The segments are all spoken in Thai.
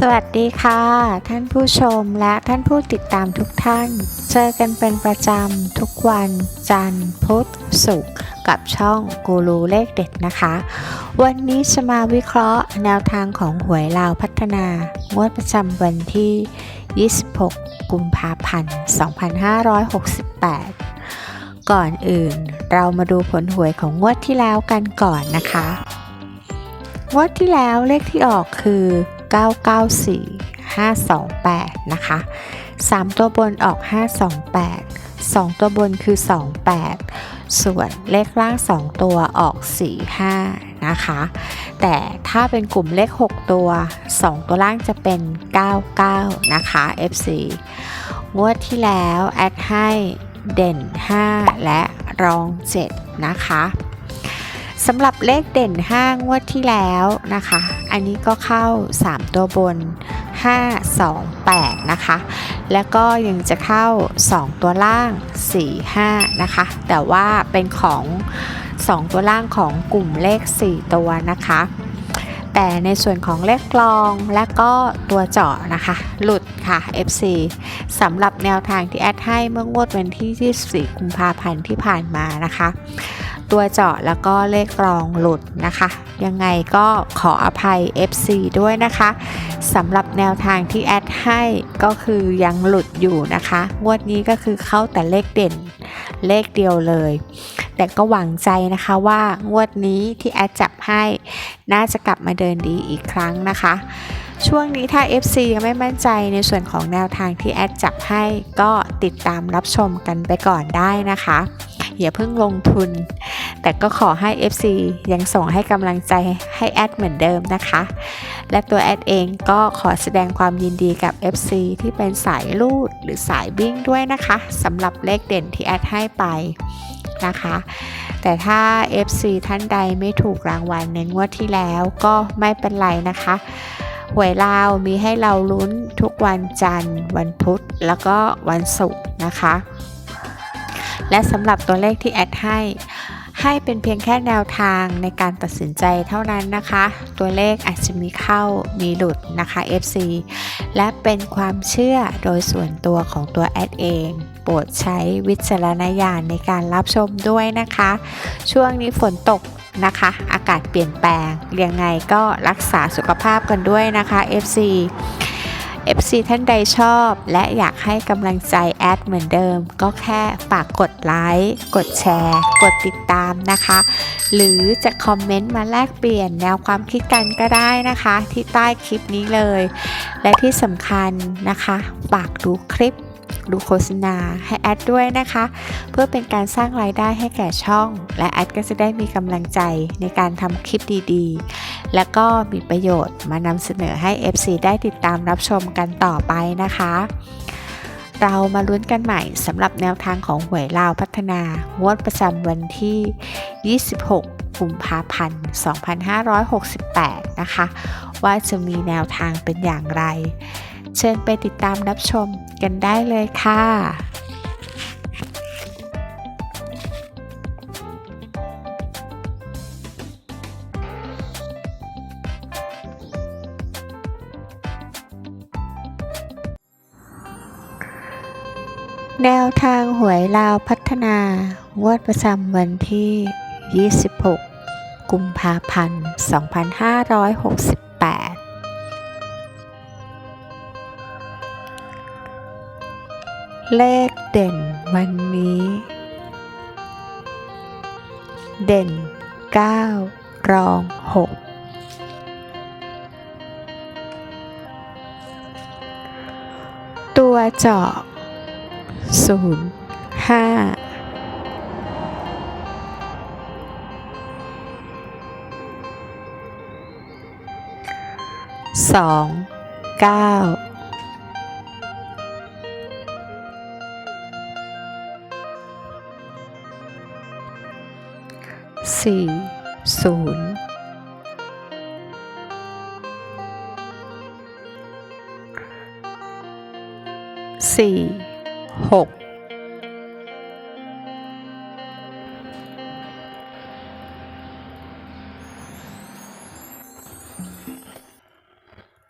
สวัสดีค่ะ ท่านผู้ชมและท่านผู้ติดตามทุกท่าน เจอกันเป็นประจำทุกวัน จันทร์พุธศุกร์กับช่องกูรูเลขเด็ดนะคะ วันนี้จะมาวิเคราะห์แนวทางของหวยลาวพัฒนางวดประจำวันที่ 26 กุมภาพันธ์ 2568 ก่อนอื่นเรามาดูผลหวยของงวดที่แล้วกันก่อนนะคะ งวดที่แล้วเลขที่ออกคือ 994 528 นะคะ 3 ตัวบนออก 528 2 ตัวบนคือ 28 ส่วนเลขล่าง 2 ตัวออก 45 นะคะ แต่ถ้าเป็นกลุ่มเลข 6 ตัว 2 ตัวล่างจะเป็น 99 นะคะ FC งวดที่แล้ว แอดให้เด่น 5 และรอง 7 นะคะ สำหรับเลขเด่น 5 งวดที่แล้วนะคะ อันนี้ก็เข้า 3 ตัวบน 5 2 8 นะคะ แล้วก็ยังจะเข้า 2 ตัวล่าง 4 5 นะคะ แต่ว่าเป็นของ 2 ตัวล่างของกลุ่มเลข 4 ตัวนะคะ แต่ในส่วนของเลขกลองและก็ตัวเจาะนะคะ หลุดค่ะ FC สำหรับแนวทางที่แอดให้เมื่องวดวันที่ 24 กุมภาพันธ์ที่ผ่านมานะคะ ตัวเจาะแล้วก็เลขกรองหลุดนะคะ ยังไงก็ขออภัย FC ด้วยนะคะสำหรับแนวทางที่แอดให้ก็คือยังหลุดอยู่นะคะงวดนี้ก็คือเข้าแต่เลขเด่นเลขเดียวเลย แต่ก็หวังใจนะคะว่างวดนี้ที่แอดจับให้น่าจะกลับมาเดินดีอีกครั้งนะคะช่วงนี้ถ้า FC ยังไม่มั่นใจในส่วนของแนวทางที่แอดจับให้ก็ติดตามรับชมกันไปก่อนได้นะคะ อย่าเพิ่งลงทุน แต่ก็ขอให้ FC ยังส่งให้กำลังใจให้แอดเหมือนเดิมนะคะ และตัวแอดเองก็ขอแสดงความยินดีกับ FC ที่เป็นสายลูดหรือสายบิ้งด้วยนะคะสำหรับเลขเด่นที่แอดให้ไปนะคะ แต่ถ้า FC ท่านใดไม่ถูกรางวัลในงวดที่แล้วก็ไม่เป็นไรนะคะหวยลาวมีให้เราลุ้นทุกวันจันทร์ วันพุธ แล้วก็วันศุกร์นะคะ และสำหรับตัวเลขที่แอดให้ ให้เป็นเพียงแค่แนวทางในการตัดสินใจเท่านั้นนะคะ ตัวเลขอาจจะมีเข้ามีหลุดนะคะ FC และเป็นความเชื่อโดยส่วนตัวของตัวแอดเองโปรดใช้วิจารณญาณในการรับชมด้วยนะคะ ช่วงนี้ฝนตกนะคะ อากาศเปลี่ยนแปลงยังไงก็รักษาสุขภาพกันด้วยนะคะ FC FC ท่านใดชอบ และอยากให้กำลังใจแอดเหมือนเดิม ก็แค่ฝากกดไลค์กดแชร์ กดติดตามนะคะ หรือจะคอมเมนต์มาแลกเปลี่ยนแนวความคิดกันก็ได้นะคะ ที่ใต้คลิปนี้เลย และที่สำคัญนะคะ ฝากดูคลิป ดูโฆษณาให้แอดด้วยนะคะ เพื่อเป็นการสร้างรายได้ให้แก่ช่อง และแอดก็จะได้มีกำลังใจในการทำคลิปดีๆ และก็มีประโยชน์มานำเสนอให้ FC ได้ติดตามรับชมกันต่อไปนะคะ เรามาลุ้นกันใหม่สำหรับแนวทางของหวยลาวพัฒนางวดประจำวันที่ 26กุมภาพันธ์ 2568 นะคะ ว่าจะมีแนวทางเป็นอย่างไร เชิญไปติดตามรับชมกันได้เลยค่ะแนวทางหวยลาวพัฒนางวดประจำวันที่ 26 กุมภาพันธ์ 2568 เลขเด่นวันนี้ เด่น 9 รอง 6 ตัวเจาะ0ก้า สี่ศูนย์สี่หก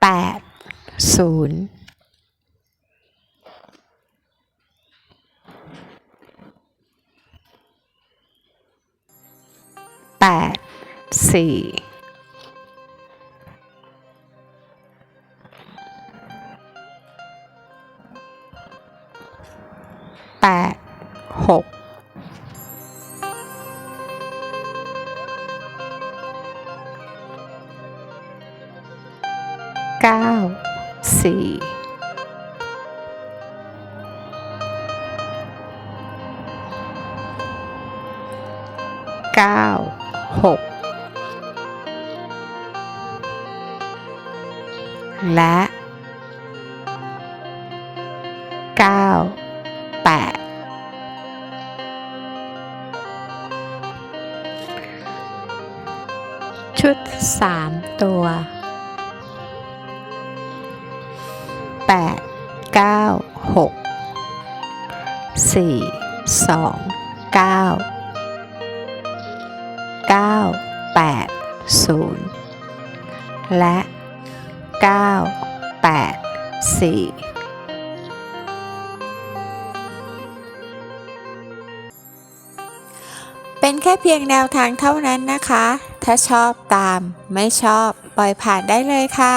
แปดศูนย์ สี่แปดหกเและ 9 8 ชุด 3 ตัว 8 9 6 4 2 9 9 8 0 และ เก้าแปดสี่เป็นแค่เพียงแนวทางเท่านั้นนะคะ ถ้าชอบตาม ไม่ชอบปล่อยผ่านได้เลยค่ะ